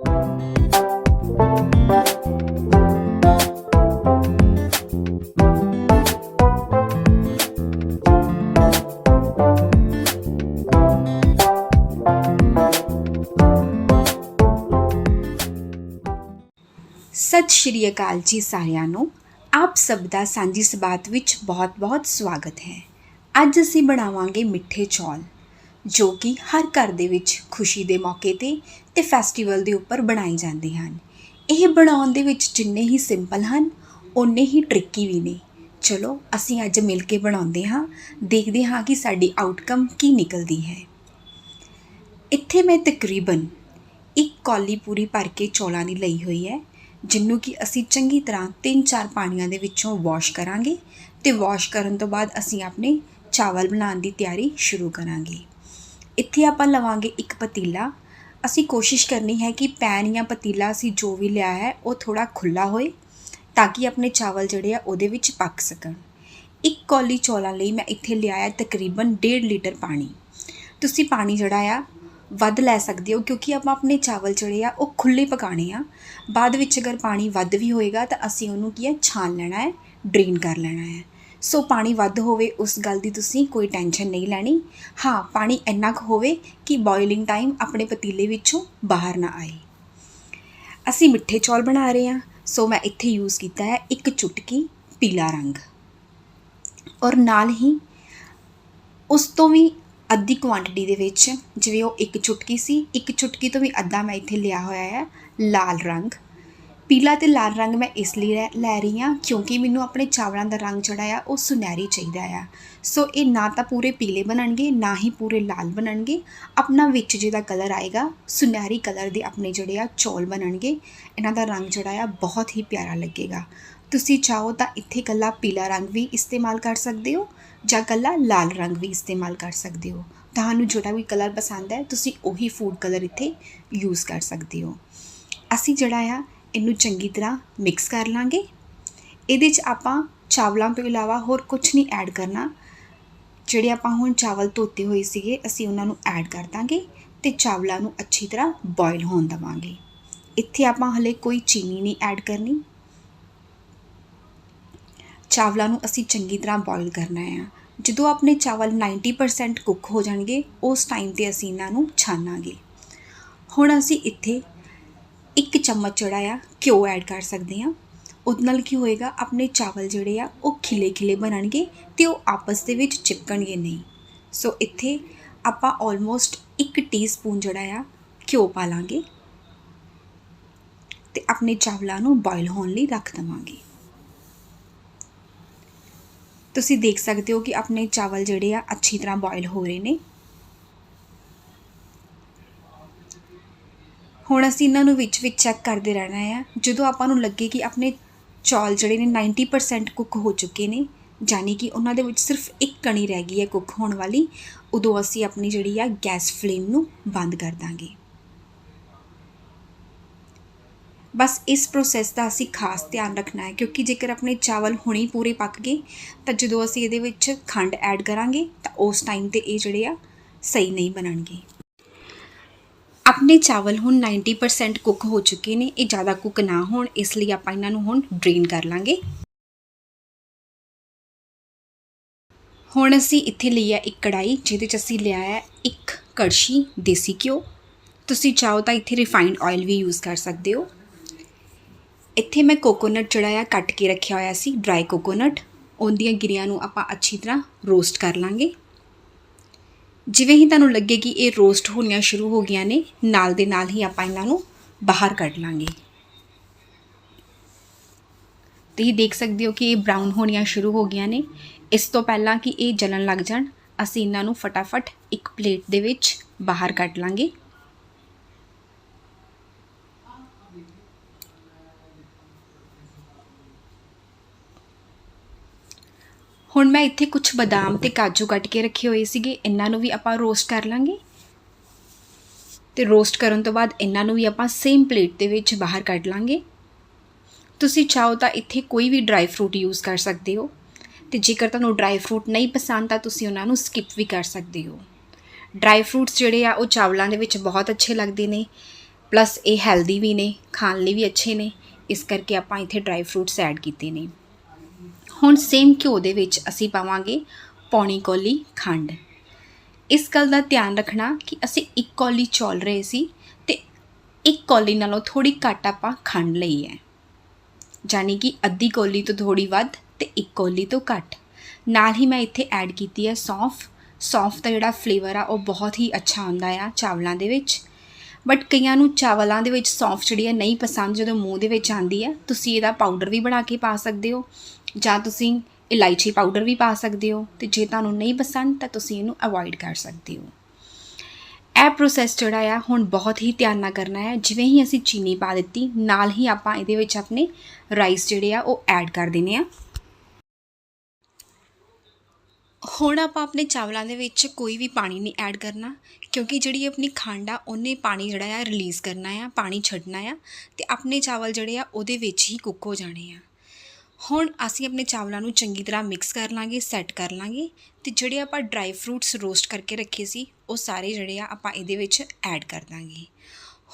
ਸਤਿ ਸ਼੍ਰੀ ਅਕਾਲ ਜੀ ਸਾਰਿਆਂ ਨੂੰ ਆਪ ਸਭ ਦਾ ਸਾਂਝੀ ਸਬਾਤ ਵਿੱਚ ਬਹੁਤ-ਬਹੁਤ ਸਵਾਗਤ ਹੈ ਅੱਜ ਅਸੀਂ ਬਣਾਵਾਂਗੇ ਮਿੱਠੇ ਚੌਲ ਜੋ ਕਿ ਹਰ ਘਰ ਦੇ ਵਿੱਚ ਖੁਸ਼ੀ ਦੇ ਮੌਕੇ ਤੇ ਤੇ ਫੈਸਟੀਵਲ ਦੇ ਉੱਪਰ ਬਣਾਏ ਜਾਂਦੇ ਹਨ। ਇਹ ਬਣਾਉਣ ਦੇ ਵਿੱਚ ਜਿੰਨੇ ਹੀ ਸਿੰਪਲ ਹਨ, ਓਨੇ ਹੀ ਟ੍ਰਿਕੀ ਵੀ ਨੇ। ਚਲੋ, ਅਸੀਂ ਅੱਜ ਮਿਲ ਕੇ ਬਣਾਉਂਦੇ ਹਾਂ। ਦੇਖਦੇ ਹਾਂ ਕਿ ਸਾਡੀ ਆਊਟਕਮ ਕੀ ਨਿਕਲਦੀ ਹੈ। ਇੱਥੇ ਮੈਂ ਤਕਰੀਬਨ ਇੱਕ ਕੌਲੀ ਪੂਰੀ ਭਰ ਕੇ ਚੌਲਾਂ ਦੀ ਲਈ ਹੋਈ ਹੈ ਜਿਹਨੂੰ ਕਿ ਅਸੀਂ ਚੰਗੀ ਤਰ੍ਹਾਂ 3-4 ਪਾਣੀਆਂ ਦੇ ਵਿੱਚੋਂ ਵਾਸ਼ ਕਰਾਂਗੇ ਤੇ ਵਾਸ਼ ਕਰਨ ਤੋਂ ਬਾਅਦ ਅਸੀਂ ਆਪਣੇ ਚਾਵਲ ਬਣਾਉਣ ਦੀ ਤਿਆਰੀ ਸ਼ੁਰੂ ਕਰਾਂਗੇ। ਇੱਥੇ ਆਪਾਂ ਲਵਾਂਗੇ ਇੱਕ ਪਤੀਲਾ। ਅਸੀਂ ਕੋਸ਼ਿਸ਼ ਕਰਨੀ ਹੈ ਕਿ ਪੈਨ ਜਾਂ ਪਤੀਲਾ ਅਸੀਂ ਜੋ ਵੀ ਲਿਆ ਹੈ, ਉਹ ਥੋੜਾ ਖੁੱਲਾ ਹੋਏ, ਤਾਂ ਕਿ ਆਪਣੇ ਚਾਵਲ ਜਿਹੜੇ ਆ ਉਹਦੇ ਵਿੱਚ ਪੱਕ ਸਕਣ। ਇੱਕ ਕੌਲੀ ਚੌਲਾਂ ਲਈ ਮੈਂ ਇੱਥੇ ਲਿਆ ਹੈ ਤਕਰੀਬਨ 1.5 ਲੀਟਰ ਪਾਣੀ। ਤੁਸੀਂ ਪਾਣੀ ਜਿਹੜਾ ਆ, ਵੱਧ ਲੈ ਸਕਦੇ ਹੋ, ਕਿਉਂਕਿ ਆਪਾਂ ਆਪਣੇ ਚਾਵਲ ਜਿਹੜੇ ਆ, ਉਹ ਖੁੱਲੇ ਪਕਾਣੇ ਆ। ਬਾਅਦ ਵਿੱਚ ਅਗਰ ਪਾਣੀ ਵੱਧ ਵੀ ਹੋਏਗਾ, ਤਾਂ ਅਸੀਂ ਉਹਨੂੰ ਕੀ ਹੈ, ਛਾਣ ਲੈਣਾ ਹੈ, ਡਰੇਨ ਕਰ ਲੈਣਾ ਹੈ। ਸੋ ਪਾਣੀ ਵੱਧ ਹੋਵੇ, ਉਸ ਗੱਲ ਦੀ ਤੁਸੀਂ ਕੋਈ ਟੈਨਸ਼ਨ ਨਹੀਂ ਲੈਣੀ। ਹਾਂ, ਪਾਣੀ ਇੰਨਾ ਕੁ ਹੋਵੇ ਕਿ ਬੋਇਲਿੰਗ ਟਾਈਮ ਆਪਣੇ ਪਤੀਲੇ ਵਿੱਚੋਂ ਬਾਹਰ ਨਾ ਆਏ। ਅਸੀਂ ਮਿੱਠੇ ਚੌਲ ਬਣਾ ਰਹੇ ਹਾਂ, ਸੋ ਮੈਂ ਇੱਥੇ ਯੂਜ਼ ਕੀਤਾ ਹੈ ਇੱਕ ਚੁਟਕੀ ਪੀਲਾ ਰੰਗ। ਔਰ ਨਾਲ ਹੀ ਉਸ ਤੋਂ ਵੀ ਅੱਧੀ ਕੁਆਂਟੀਟੀ ਦੇ ਵਿੱਚ, ਜਿਵੇਂ ਉਹ ਇੱਕ ਚੁਟਕੀ ਸੀ, ਇੱਕ ਚੁਟਕੀ ਤੋਂ ਵੀ ਅੱਧਾ ਮੈਂ ਇੱਥੇ ਲਿਆ ਹੋਇਆ ਹੈ, ਲਾਲ ਰੰਗ। ਪੀਲਾ ਤੇ ਲਾਲ ਰੰਗ ਮੈਂ ਇਸ ਲਈ ਲੈ- ਲੈ ਰਹੀ ਹਾਂ ਕਿਉਂਕਿ ਮੈਨੂੰ ਆਪਣੇ ਚਾਵਲਾਂ ਦਾ ਰੰਗ ਜਿਹੜਾ ਆ, ਉਹ ਸੁਨਹਿਰੀ ਚਾਹੀਦਾ ਆ। ਸੋ ਇਹ ਨਾ ਤਾਂ ਪੂਰੇ ਪੀਲੇ ਬਣਨਗੇ, ਨਾ ਹੀ ਪੂਰੇ ਲਾਲ ਬਣਨਗੇ। ਆਪਣਾ ਵਿੱਚ ਜਿਹਦਾ ਕਲਰ ਆਏਗਾ, ਸੁਨਹਿਰੀ ਕਲਰ ਦੇ ਆਪਣੇ ਜਿਹੜੇ ਆ ਚੌਲ ਬਣਨਗੇ। ਇਹਨਾਂ ਦਾ ਰੰਗ ਜਿਹੜਾ ਆ, ਬਹੁਤ ਹੀ ਪਿਆਰਾ ਲੱਗੇਗਾ। ਤੁਸੀਂ ਚਾਹੋ ਤਾਂ ਇੱਥੇ ਕੱਲਾ ਪੀਲਾ ਰੰਗ ਵੀ ਇਸਤੇਮਾਲ ਕਰ ਸਕਦੇ ਹੋ ਜਾਂ ਕੱਲਾ ਲਾਲ ਰੰਗ ਵੀ ਇਸਤੇਮਾਲ ਕਰ ਸਕਦੇ ਹੋ। ਤੁਹਾਨੂੰ ਜਿਹੜਾ ਵੀ ਕਲਰ ਪਸੰਦ ਹੈ, ਤੁਸੀਂ ਉਹੀ ਫੂਡ ਕਲਰ ਇੱਥੇ ਯੂਜ਼ ਕਰ ਸਕਦੇ ਹੋ। ਅਸੀਂ ਜਿਹੜਾ ਆ ਇਹਨੂੰ ਚੰਗੀ ਤਰ੍ਹਾਂ ਮਿਕਸ ਕਰ ਲਾਂਗੇ। ਇਹਦੇ 'ਚ ਆਪਾਂ ਚਾਵਲਾਂ ਤੋਂ ਇਲਾਵਾ ਹੋਰ ਕੁਝ ਨਹੀਂ ਐਡ ਕਰਨਾ। ਜਿਹੜੇ ਆਪਾਂ ਹੁਣ ਚਾਵਲ ਧੋਤੇ ਹੋਏ ਸੀਗੇ, ਅਸੀਂ ਉਹਨਾਂ ਨੂੰ ਐਡ ਕਰ ਦਾਂਗੇ ਤੇ ਚਾਵਲਾਂ ਨੂੰ ਅੱਛੀ ਤਰ੍ਹਾਂ ਬੋਇਲ ਹੋਣ ਦਵਾਂਗੇ। ਇੱਥੇ ਆਪਾਂ ਹਲੇ ਕੋਈ ਚੀਨੀ ਨਹੀਂ ਐਡ ਕਰਨੀ। ਚਾਵਲਾਂ ਨੂੰ ਅਸੀਂ ਚੰਗੀ ਤਰ੍ਹਾਂ ਬੋਇਲ ਕਰਨਾ ਹੈ ਜਦੋਂ ਆਪਣੇ ਚਾਵਲ 90% ਕੁੱਕ ਹੋ ਜਾਣਗੇ, ਉਸ ਟਾਈਮ ਤੇ ਅਸੀਂ ਇਹਨਾਂ ਨੂੰ ਛਾਨਾਂਗੇ। ਹੁਣ ਅਸੀਂ ਇੱਥੇ ਇੱਕ ਚਮਚ ਜਿਹੜਾ ਆ ਘਿਓ ਐਡ ਕਰ ਸਕਦੇ ਹਾਂ। ਉਹਦੇ ਨਾਲ ਕੀ ਹੋਏਗਾ, ਆਪਣੇ ਚਾਵਲ ਜਿਹੜੇ ਆ, ਉਹ ਖਿਲੇ ਖਿਲੇ ਬਣਨਗੇ ਤੇ ਉਹ ਆਪਸ ਦੇ ਵਿੱਚ ਚਿਪਕਣਗੇ ਨਹੀਂ। ਸੋ ਇੱਥੇ ਆਪਾਂ ਆਲਮੋਸਟ 1 ਟੀਸਪੂਨ ਜਿਹੜਾ ਆ ਘਿਓ ਪਾ ਲਾਂਗੇ ਤੇ ਆਪਣੇ ਚਾਵਲਾਂ ਨੂੰ ਬੋਇਲ ਹੋਣ ਲਈ ਰੱਖ ਦਵਾਂਗੇ। ਤੁਸੀਂ ਦੇਖ ਸਕਦੇ ਹੋ ਕਿ ਆਪਣੇ ਚਾਵਲ ਜਿਹੜੇ ਆ, ਅੱਛੀ ਤਰ੍ਹਾਂ ਬੋਇਲ ਹੋ ਰਹੇ ਨੇ। ਹੁਣ ਅਸੀਂ ਇਹਨਾਂ ਨੂੰ ਵਿੱਚ ਵਿੱਚ ਚੈੱਕ ਕਰਦੇ ਰਹਿਣਾ ਹੈ ਜਦੋਂ ਆਪਾਂ ਨੂੰ ਲੱਗੇ ਕਿ ਆਪਣੇ ਚੌਲ ਜਿਹੜੇ ਨੇ 90% ਕੁੱਕ ਹੋ ਚੁੱਕੇ ਨੇ ਯਾਨੀ ਕਿ ਉਹਨਾਂ ਦੇ ਵਿੱਚ ਸਿਰਫ ਇੱਕ ਕਣੀ ਰਹਿ ਗਈ ਹੈ ਕੁੱਕ ਹੋਣ ਵਾਲੀ, ਉਦੋਂ ਅਸੀਂ ਆਪਣੀ ਜਿਹੜੀ ਆ ਗੈਸ ਫਲੇਮ ਨੂੰ ਬੰਦ ਕਰ ਦਾਂਗੇ। ਬਸ ਇਸ ਪ੍ਰੋਸੈਸ ਦਾ ਅਸੀਂ ਖਾਸ ਧਿਆਨ ਰੱਖਣਾ ਹੈ, ਕਿਉਂਕਿ ਜੇਕਰ ਆਪਣੇ ਚਾਵਲ ਹੁਣੇ ਪੂਰੇ ਪੱਕ ਗਏ, ਤਾਂ ਜਦੋਂ ਅਸੀਂ ਇਹਦੇ ਵਿੱਚ ਖੰਡ ਐਡ ਕਰਾਂਗੇ, ਤਾਂ ਉਸ ਟਾਈਮ ਤੇ ਇਹ ਜਿਹੜੇ ਆ, ਸਹੀ ਨਹੀਂ ਬਣਨਗੇ। ਆਪਣੇ ਚਾਵਲ ਹੁਣ 90% ਕੁੱਕ ਹੋ ਚੁੱਕੇ ਨੇ, ਇਹ ਜ਼ਿਆਦਾ ਕੁੱਕ ਨਾ ਹੋਣ, ਇਸ ਲਈ ਆਪਾਂ ਇਹਨਾਂ ਨੂੰ ਹੁਣ ਡਰੇਨ ਕਰ ਲਾਂਗੇ। ਹੁਣ ਅਸੀਂ ਇੱਥੇ ਲਈ ਹੈ ਇੱਕ ਕੜਾਈ ਜਿਹਦੇ 'ਚ ਅਸੀਂ ਲਿਆ ਹੈ ਇੱਕ ਕੜਛੀ ਦੇਸੀ ਘਿਓ। ਤੁਸੀਂ ਚਾਹੋ ਤਾਂ ਇੱਥੇ ਰਿਫਾਈਨਡ ਆਇਲ ਵੀ ਯੂਜ਼ ਕਰ ਸਕਦੇ ਹੋ। ਇੱਥੇ ਮੈਂ ਕੋਕੋਨਟ ਜਿਹੜਾ ਆ ਕੱਟ ਕੇ ਰੱਖਿਆ ਹੋਇਆ ਸੀ ਡਰਾਈ ਕੋਕੋਨਟ ਉਹਦੀਆਂ ਗਿਰੀਆਂ ਨੂੰ ਆਪਾਂ ਅੱਛੀ ਤਰ੍ਹਾਂ ਰੋਸਟ ਕਰ ਲਾਂਗੇ। ਜਿਵੇਂ ਹੀ ਤੁਹਾਨੂੰ ਲੱਗੇ ਕਿ ਇਹ ਰੋਸਟ ਹੋਣੀਆਂ ਸ਼ੁਰੂ ਹੋ ਗਈਆਂ ਨੇ, ਨਾਲ ਦੇ ਨਾਲ ਹੀ ਆਪਾਂ ਇਹਨਾਂ ਨੂੰ ਬਾਹਰ ਕੱਢ ਲਾਂਗੇ। ਤੁਸੀਂ ਦੇਖ ਸਕਦੇ ਹੋ ਕਿ ਇਹ ਬ੍ਰਾਊਨ ਹੋਣੀਆਂ ਸ਼ੁਰੂ ਹੋ ਗਈਆਂ ਨੇ। ਇਸ ਤੋਂ ਪਹਿਲਾਂ ਕਿ ਇਹ ਜਲਣ ਲੱਗ ਜਾਣ, ਅਸੀਂ ਇਹਨਾਂ ਨੂੰ ਫਟਾਫਟ ਇੱਕ ਪਲੇਟ ਦੇ ਵਿੱਚ ਬਾਹਰ ਕੱਢ ਲਾਂਗੇ। ਹੁਣ ਮੈਂ ਇੱਥੇ ਕੁਝ ਬਦਾਮ ਤੇ ਕਾਜੂ ਕੱਟ ਕੇ ਰੱਖੇ ਹੋਏ ਸੀਗੇ, ਇਹਨਾਂ ਨੂੰ ਵੀ ਆਪਾਂ ਰੋਸਟ ਕਰ ਲਾਂਗੇ। ਤੇ ਰੋਸਟ ਕਰਨ ਤੋਂ ਬਾਅਦ ਇਹਨਾਂ ਨੂੰ ਵੀ ਆਪਾਂ ਸੇਮ ਪਲੇਟ ਦੇ ਵਿੱਚ ਬਾਹਰ ਕੱਢ ਲਾਂਗੇ। ਤੁਸੀਂ ਚਾਹੋ ਤਾਂ ਇੱਥੇ ਕੋਈ ਵੀ ਡਰਾਈ ਫਰੂਟ ਯੂਜ਼ ਕਰ ਸਕਦੇ ਹੋ। ਤੇ ਜੇਕਰ ਤੁਹਾਨੂੰ ਡਰਾਈ ਫਰੂਟ ਨਹੀਂ ਪਸੰਦ ਤਾਂ ਤੁਸੀਂ ਉਹਨਾਂ ਨੂੰ ਸਕਿਪ ਵੀ ਕਰ ਸਕਦੇ ਹੋ। ਡਰਾਈ ਫਰੂਟਸ ਜਿਹੜੇ ਆ, ਉਹ ਚਾਵਲਾਂ ਦੇ ਵਿੱਚ ਬਹੁਤ ਅੱਛੇ ਲੱਗਦੇ ਨੇ। ਪਲੱਸ ਇਹ ਹੈਲਦੀ ਵੀ ਨੇ, ਖਾਣ ਲਈ ਵੀ ਅੱਛੇ ਨੇ। ਇਸ ਕਰਕੇ ਆਪਾਂ ਇੱਥੇ ਡਰਾਈ ਫਰੂਟਸ ਐਡ ਕੀਤੇ ਨੇ। ਹੁਣ ਸੇਮ ਘਿਓ ਦੇ ਵਿੱਚ ਅਸੀਂ ਪਾਵਾਂਗੇ ਪੌਣੀ ਕੌਲੀ ਖੰਡ। ਇਸ ਗੱਲ ਦਾ ਧਿਆਨ ਰੱਖਣਾ ਕਿ ਅਸੀਂ ਇੱਕ ਕੌਲੀ ਚੌਲ ਰਹੇ ਸੀ ਤੇ ਇੱਕ ਕੌਲੀ ਨਾਲੋਂ ਥੋੜੀ ਘੱਟ ਆਪਾਂ ਖੰਡ ਲਈ ਹੈ। ਯਾਨੀ ਕਿ ਅੱਧੀ ਕੌਲੀ ਤੋਂ ਥੋੜੀ ਵੱਧ ਤੇ ਇੱਕ ਕੌਲੀ ਤੋਂ ਘੱਟ। ਨਾਲ ਹੀ ਮੈਂ ਇੱਥੇ ਐਡ ਕੀਤੀ ਹੈ ਸੌਂਫ। ਸੌਂਫ ਦਾ ਜਿਹੜਾ ਫਲੇਵਰ ਆ, ਉਹ ਬਹੁਤ ਹੀ ਅੱਛਾ ਆਉਂਦਾ ਆ ਚਾਵਲਾਂ ਦੇ ਵਿੱਚ। ਬਟ ਕਈਆਂ ਨੂੰ ਚਾਵਲਾਂ ਦੇ ਵਿੱਚ ਸੌਂਫ ਜਿਹੜੀ ਹੈ ਨਹੀਂ ਪਸੰਦ, ਜਦੋਂ ਮੂੰਹ ਦੇ ਵਿੱਚ ਆਉਂਦੀ ਹੈ ਤੁਸੀਂ ਇਹਦਾ ਪਾਊਡਰ ਵੀ ਬਣਾ ਕੇ ਪਾ ਸਕਦੇ ਹੋ। ਜਾਂ ਤੁਸੀਂ ਇਲਾਇਚੀ ਪਾਊਡਰ ਵੀ ਪਾ ਸਕਦੇ ਹੋ ਤੇ ਜੇ ਤੁਹਾਨੂੰ ਨਹੀਂ ਪਸੰਦ ਤਾਂ ਤੁਸੀਂ ਇਹਨੂੰ ਅਵੋਇਡ ਕਰ ਸਕਦੇ ਹੋ। ਇਹ ਪ੍ਰੋਸੈਸ ਜਿਹੜਾ ਆ, ਹੁਣ ਬਹੁਤ ਹੀ ਧਿਆਨ ਨਾਲ ਕਰਨਾ ਹੈ। ਜਿਵੇਂ ਹੀ ਅਸੀਂ ਚੀਨੀ ਪਾ ਦਿੱਤੀ, ਨਾਲ ਹੀ ਆਪਾਂ ਇਹਦੇ ਵਿੱਚ ਆਪਣੇ ਰਾਈਸ ਜਿਹੜੇ ਆ, ਉਹ ਐਡ ਕਰ ਦੇਣੇ ਆ ਹੁਣ ਆਪਾਂ ਆਪਣੇ ਚਾਵਲਾਂ ਦੇ ਵਿੱਚ ਕੋਈ ਵੀ ਪਾਣੀ ਨਹੀਂ ਐਡ ਕਰਨਾ, ਕਿਉਂਕਿ ਜਿਹੜੀ ਆਪਣੀ ਖੰਡ ਆ, ਉਹਨੇ ਪਾਣੀ ਜਿਹੜਾ ਆ ਰਿਲੀਜ਼ ਕਰਨਾ ਆ, ਪਾਣੀ ਛੱਡਣਾ ਆ ਤੇ ਆਪਣੇ ਚਾਵਲ ਜਿਹੜੇ ਆ, ਉਹਦੇ ਵਿੱਚ ਹੀ ਕੁੱਕ ਹੋ ਜਾਣੇ ਆ। ਹੁਣ ਅਸੀਂ ਆਪਣੇ ਚਾਵਲਾਂ ਨੂੰ ਚੰਗੀ ਤਰ੍ਹਾਂ ਮਿਕਸ ਕਰ ਲਾਂਗੇ ਸੈੱਟ ਕਰ ਲਾਂਗੇ ਤੇ ਜਿਹੜੇ ਆਪਾਂ ਡਰਾਈ ਫਰੂਟਸ ਰੋਸਟ ਕਰਕੇ ਰੱਖੇ ਸੀ, ਉਹ ਸਾਰੇ ਜਿਹੜੇ ਆ ਆਪਾਂ ਇਹਦੇ ਵਿੱਚ ਐਡ ਕਰ ਦਾਂਗੇ।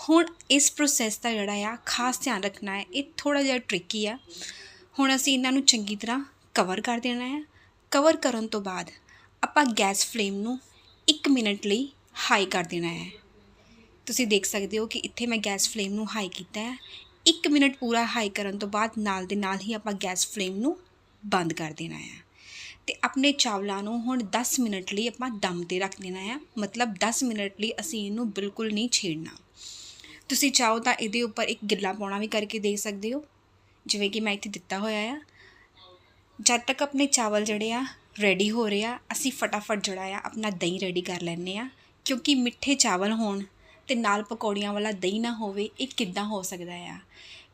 ਹੁਣ ਇਸ ਪ੍ਰੋਸੈਸ ਦਾ ਜਿਹੜਾ ਆ ਖਾਸ ਧਿਆਨ ਰੱਖਣਾ ਹੈ, ਇਹ ਥੋੜਾ ਜਿਹਾ ਟ੍ਰਿਕੀ ਆ। ਹੁਣ ਅਸੀਂ ਇਹਨਾਂ ਨੂੰ ਚੰਗੀ ਤਰ੍ਹਾਂ ਕਵਰ ਕਰ ਦੇਣਾ ਹੈ ਕਵਰ ਕਰਨ ਤੋਂ ਬਾਅਦ ਆਪਾਂ ਗੈਸ ਫਲੇਮ ਨੂੰ 1 ਮਿੰਟ ਲਈ ਹਾਈ ਕਰ ਦੇਣਾ ਹੈ। ਤੁਸੀਂ ਦੇਖ ਸਕਦੇ ਹੋ ਕਿ ਇੱਥੇ ਮੈਂ ਗੈਸ ਫਲੇਮ ਨੂੰ ਹਾਈ ਕੀਤਾ ਹੈ। 1 ਮਿੰਟ ਪੂਰਾ ਹਾਈ ਕਰਨ ਤੋਂ ਬਾਅਦ ਨਾਲ ਦੇ ਨਾਲ ਹੀ ਆਪਾਂ ਗੈਸ ਫਲੇਮ ਨੂੰ ਬੰਦ ਕਰ ਦੇਣਾ ਹੈ ਤੇ ਆਪਣੇ ਚਾਵਲਾਂ ਨੂੰ ਹੁਣ 10 ਮਿੰਟ ਲਈ ਆਪਾਂ ਦਮ ਤੇ ਰੱਖ ਦੇਣਾ ਹੈ ਮਤਲਬ 10 ਮਿੰਟ ਲਈ ਅਸੀਂ ਇਹਨੂੰ ਬਿਲਕੁਲ ਨਹੀਂ ਛੇੜਨਾ। ਤੁਸੀਂ ਚਾਹੋ ਤਾਂ ਇਹਦੇ ਉੱਪਰ ਇੱਕ ਗਿੱਲਾ ਪਾਉਣਾ ਵੀ ਕਰਕੇ ਦੇ ਸਕਦੇ ਹੋ। ਜਿਵੇਂ ਕਿ ਮੈਂ ਇੱਥੇ ਦਿੱਤਾ ਹੋਇਆ ਆ। ਜਦ ਤੱਕ ਆਪਣੇ ਚਾਵਲ ਜਿਹੜੇ ਆ ਰੈਡੀ ਹੋ ਰਹੇ ਆ, ਅਸੀਂ ਫਟਾਫਟ ਜਿਹੜਾ ਆ ਆਪਣਾ ਦਹੀਂ ਰੈਡੀ ਕਰ ਲੈਂਦੇ ਆ। ਕਿਉਂਕਿ ਮਿੱਠੇ ਚਾਵਲ ਹੋਣ ਅਤੇ ਨਾਲ ਪਕੌੜੀਆਂ ਵਾਲਾ ਦਹੀਂ ਨਾ ਹੋਵੇ, ਇਹ ਕਿੱਦਾਂ ਹੋ ਸਕਦਾ ਆ?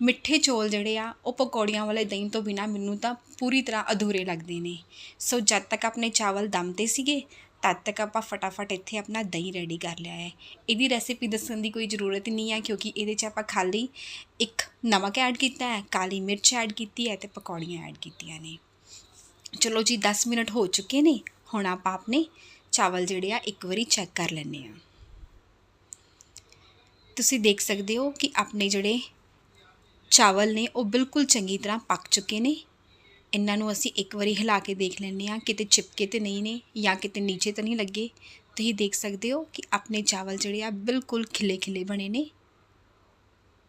ਮਿੱਠੇ ਚੌਲ ਜਿਹੜੇ ਆ, ਉਹ ਪਕੌੜੀਆਂ ਵਾਲੇ ਦਹੀਂ ਤੋਂ ਬਿਨਾ ਮੈਨੂੰ ਤਾਂ ਪੂਰੀ ਤਰ੍ਹਾਂ ਅਧੂਰੇ ਲੱਗਦੇ ਨੇ। ਸੋ ਜਦ ਤੱਕ ਆਪਣੇ ਚਾਵਲ ਦਮ ਤੇ ਸੀਗੇ, ਤਦ ਤੱਕ ਆਪਾਂ ਫਟਾਫਟ ਇੱਥੇ ਆਪਣਾ ਦਹੀਂ ਰੈਡੀ ਕਰ ਲਿਆ ਹੈ। ਇਹਦੀ ਰੈਸਿਪੀ ਦੱਸਣ ਦੀ ਕੋਈ ਜ਼ਰੂਰਤ ਨਹੀਂ ਹੈ ਕਿਉਂਕਿ ਇਹਦੇ 'ਚ ਆਪਾਂ ਖਾਲੀ ਇੱਕ ਨਮਕ ਐਡ ਕੀਤਾ ਹੈ, ਕਾਲੀ ਮਿਰਚ ਐਡ ਕੀਤੀ ਹੈ ਤੇ ਪਕੌੜੀਆਂ ਐਡ ਕੀਤੀਆਂ ਨੇ। ਚਲੋ ਜੀ 10 ਮਿੰਟ ਹੋ ਚੁੱਕੇ ਨੇ, ਹੁਣ ਆਪਾਂ ਆਪਣੇ ਚਾਵਲ ਜਿਹੜੇ ਆ, ਇੱਕ ਵਾਰੀ ਚੈੱਕ ਕਰ ਲੈਂਦੇ ਆ ਤੁਸੀਂ ਦੇਖ ਸਕਦੇ ਹੋ ਕਿ ਆਪਣੇ ਜਿਹੜੇ ਚਾਵਲ ਨੇ, ਉਹ ਬਿਲਕੁਲ ਚੰਗੀ ਤਰ੍ਹਾਂ ਪੱਕ ਚੁੱਕੇ ਨੇ। ਇਹਨਾਂ ਨੂੰ ਅਸੀਂ ਇੱਕ ਵਾਰੀ ਹਿਲਾ ਕੇ ਦੇਖ ਲੈਂਦੇ ਆ ਕਿਤੇ ਚਿਪਕੇ ਤੇ ਨਹੀਂ ਨੇ ਜਾਂ ਕਿਤੇ ਨੀਚੇ ਤਾਂ ਨਹੀਂ ਲੱਗੇ। ਤੁਸੀਂ ਦੇਖ ਸਕਦੇ ਹੋ ਕਿ ਆਪਣੇ ਚਾਵਲ ਜਿਹੜੇ ਆ, ਬਿਲਕੁਲ ਖਿਲੇ ਖਿਲੇ ਬਣੇ ਨੇ।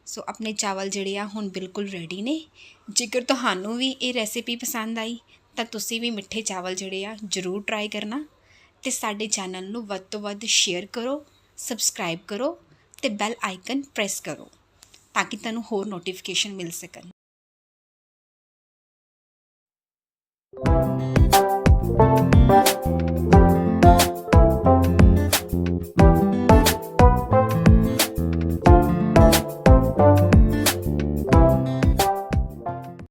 ਸੋ ਆਪਣੇ ਚਾਵਲ ਜਿਹੜੇ ਆ, ਹੁਣ ਬਿਲਕੁਲ ਰੈਡੀ ਨੇ। ਜੇਕਰ ਤੁਹਾਨੂੰ ਵੀ ਇਹ ਰੈਸਿਪੀ ਪਸੰਦ ਆਈ, ਤਾਂ ਤੁਸੀਂ ਵੀ ਮਿੱਠੇ ਚਾਵਲ ਜਿਹੜੇ ਆ, ਜ਼ਰੂਰ ਟਰਾਈ ਕਰਨਾ। ਤੇ ਸਾਡੇ ਚੈਨਲ ਨੂੰ ਵੱਧ ਤੋਂ ਵੱਧ ਸ਼ੇਅਰ ਕਰੋ ਸਬਸਕ੍ਰਾਈਬ ਕਰੋ। ਤੇ ਬੈਲ ਆਈਕਨ ਪ੍ਰੈਸ ਕਰੋ ਤਾਂ ਕਿ ਤੁਹਾਨੂੰ ਹੋਰ ਨੋਟੀਫਿਕੇਸ਼ਨ ਮਿਲ ਸਕਣ।